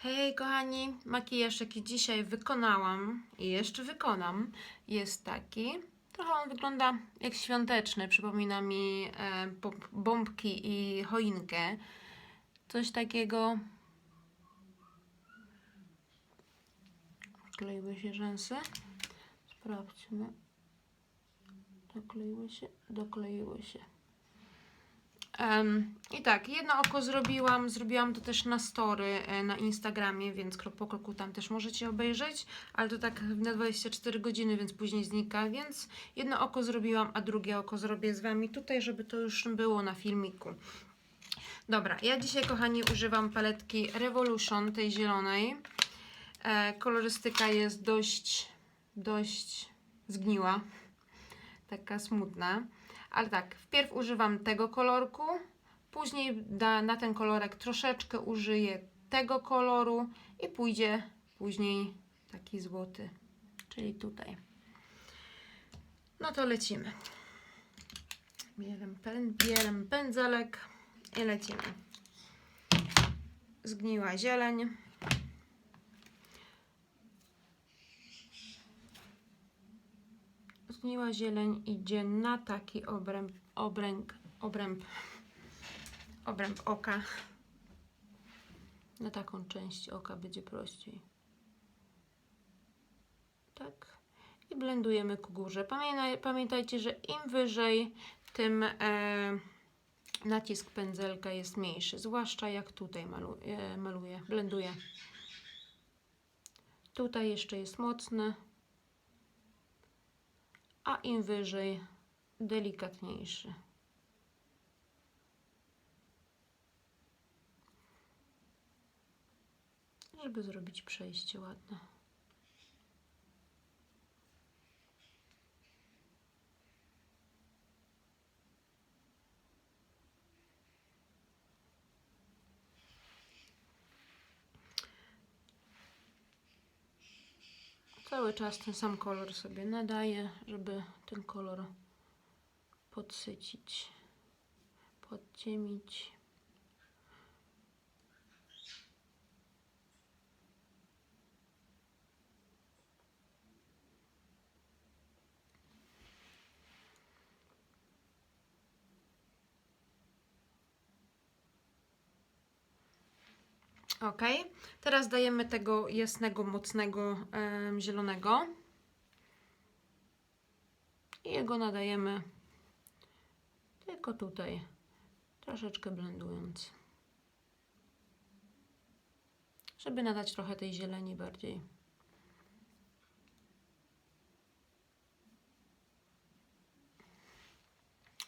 Hej kochani, makijaż jaki dzisiaj wykonałam i jeszcze wykonam jest taki. Trochę on wygląda jak świąteczny, przypomina mi e, bo- bombki i choinkę. Coś takiego. Kleiły się rzęsy. Sprawdźmy. Dokleiły się, dokleiły się. Em, I tak, jedno oko zrobiłam, zrobiłam to też na story e, na Instagramie, więc krok po kroku tam też możecie obejrzeć, ale to tak na 24 godziny, więc później znika, więc jedno oko zrobiłam, a drugie oko zrobię z Wami tutaj, żeby to już było na filmiku. Dobra, ja dzisiaj kochani używam paletki Revolution, tej zielonej. E, kolorystyka jest dość, dość zgniła, taka smutna. Ale tak, wpierw używam tego kolorku, później da, na ten kolorek troszeczkę użyję tego koloru i pójdzie później taki złoty, czyli tutaj. No to lecimy. Bieram, pen, bieram pędzelek i lecimy. Zgniła zieleń. Zgniła zieleń idzie na taki obręb, obręb, obręb, obręb oka. Na taką część oka będzie prościej. Tak. I blendujemy ku górze. Pamiętaj, pamiętajcie, że im wyżej, tym e, nacisk pędzelka jest mniejszy. Zwłaszcza jak tutaj malu, e, maluję, blenduję. Tutaj jeszcze jest mocny a im wyżej delikatniejszy. Żeby zrobić przejście ładne. Cały czas ten sam kolor sobie nadaję, żeby ten kolor podsycić, podciemić. Ok, teraz dajemy tego jasnego, mocnego em, zielonego i jego nadajemy tylko tutaj, troszeczkę blendując, żeby nadać trochę tej zieleni bardziej.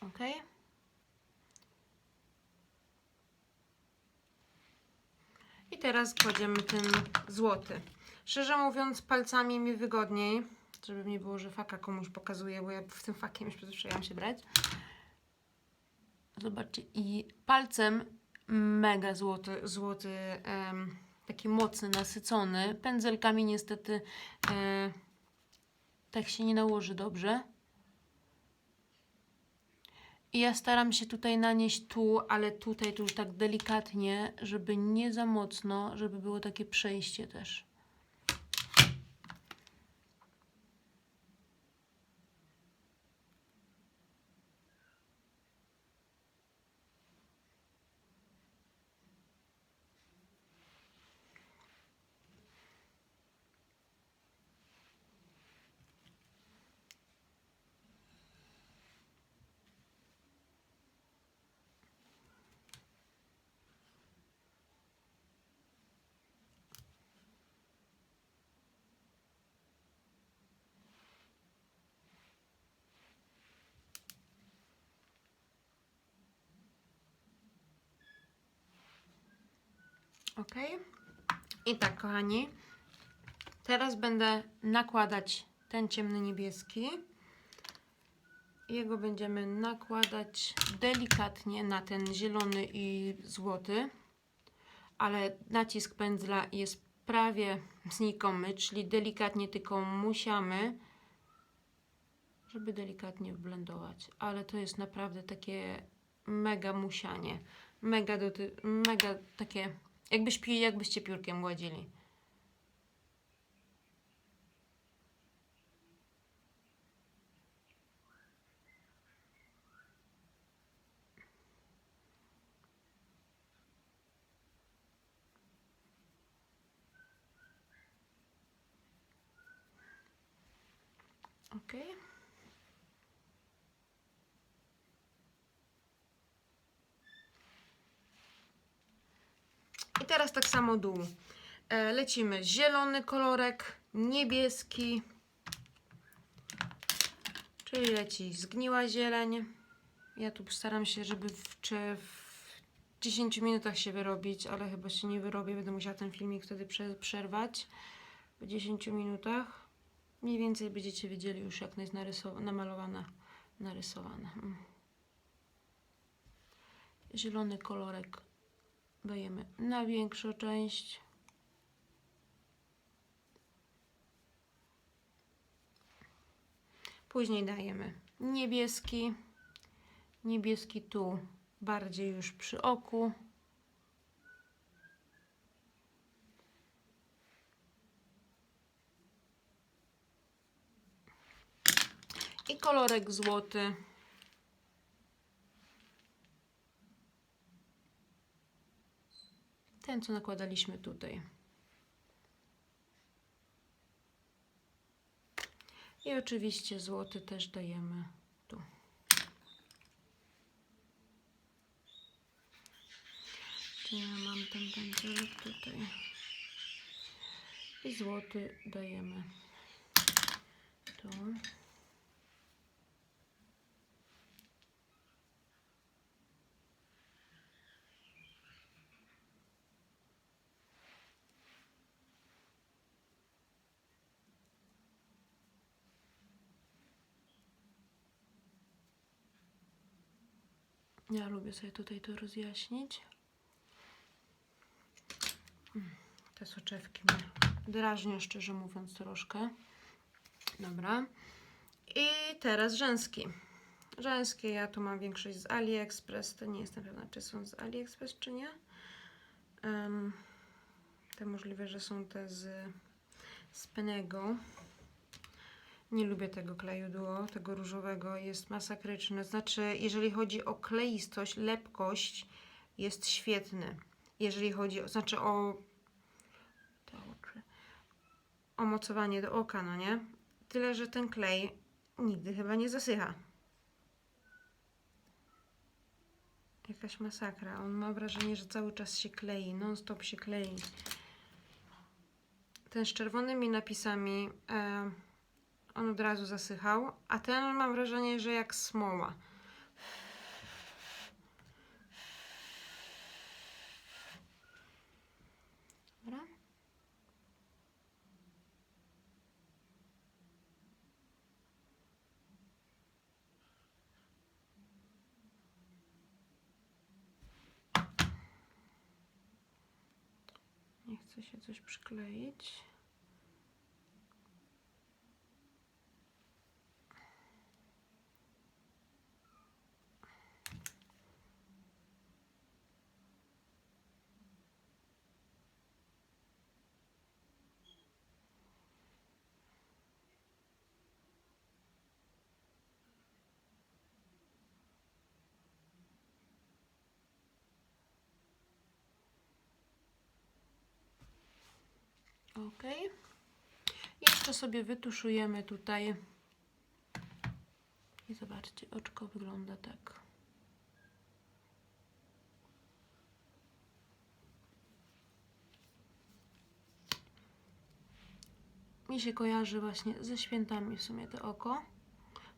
Ok. Teraz kładziemy ten złoty. Szczerze mówiąc, palcami mi wygodniej, żeby nie było, że faka komuś pokazuje, bo ja w tym fakiem już przyzwyczaiłam się brać. Zobaczcie, i palcem mega złoty, złoty em, taki mocny, nasycony. Pędzelkami niestety e, tak się nie nałoży dobrze. I ja staram się tutaj nanieść tu, ale tutaj tu już tak delikatnie, żeby nie za mocno, żeby było takie przejście też. Ok. I tak, kochani. Teraz będę nakładać ten ciemny niebieski. Jego będziemy nakładać delikatnie na ten zielony i złoty, ale nacisk pędzla jest prawie znikomy, czyli delikatnie tylko musiamy, żeby delikatnie wblendować. Ale to jest naprawdę takie mega musianie, mega, mega takie Jakbyś pi, jakbyście piórkiem gładzili. Okej. I teraz tak samo dół. E, lecimy zielony kolorek, niebieski, czyli leci zgniła zieleń. Ja tu staram się, żeby w, czy w 10 minutach się wyrobić, ale chyba się nie wyrobię. Będę musiała ten filmik wtedy prze, przerwać w 10 minutach. Mniej więcej będziecie wiedzieli już, jak jest narysowa- namalowana, narysowana. Mm. Zielony kolorek dajemy na większą część. Później dajemy niebieski. Niebieski tu bardziej już przy oku. I kolorek złoty. Ten, co nakładaliśmy tutaj. I oczywiście złoty też dajemy tu. Czy ja mam ten pędzelek tutaj? I złoty dajemy tu. Ja lubię sobie tutaj to rozjaśnić. Mm, Te soczewki mnie drażnią, szczerze mówiąc, troszkę. Dobra. I teraz rzęski. Rzęskie ja tu mam większość z AliExpress. To nie jestem pewna, czy są z AliExpress, czy nie. Em, te możliwe, że są te z, z Penego. Nie lubię tego kleju duo, tego różowego, jest masakryczny. Znaczy, jeżeli chodzi o kleistość, lepkość, jest świetny. Jeżeli chodzi, o, znaczy o o mocowanie do oka, no nie? Tyle, że ten klej nigdy chyba nie zasycha. Jakaś masakra. On ma wrażenie, że cały czas się klei, non stop się klei. Ten z czerwonymi napisami... E, on od razu zasychał, a ten mam wrażenie, że jak smoła. Dobra. Nie chce się coś przykleić. Ok. Jeszcze sobie wytuszujemy tutaj. I zobaczcie, oczko wygląda tak. Mi się kojarzy właśnie ze świętami w sumie to oko.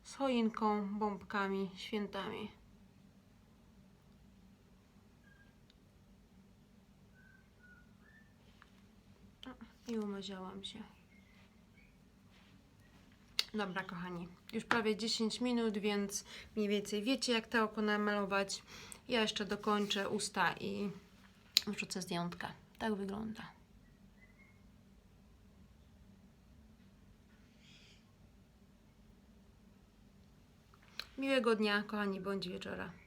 Z choinką, bombkami, świętami. I umaziałam się. Dobra, kochani, już prawie 10 minut, więc mniej więcej wiecie, jak to oko namalować. Ja jeszcze dokończę usta i wrzucę zdjątka. Tak wygląda. Miłego dnia, kochani, bądź wieczora.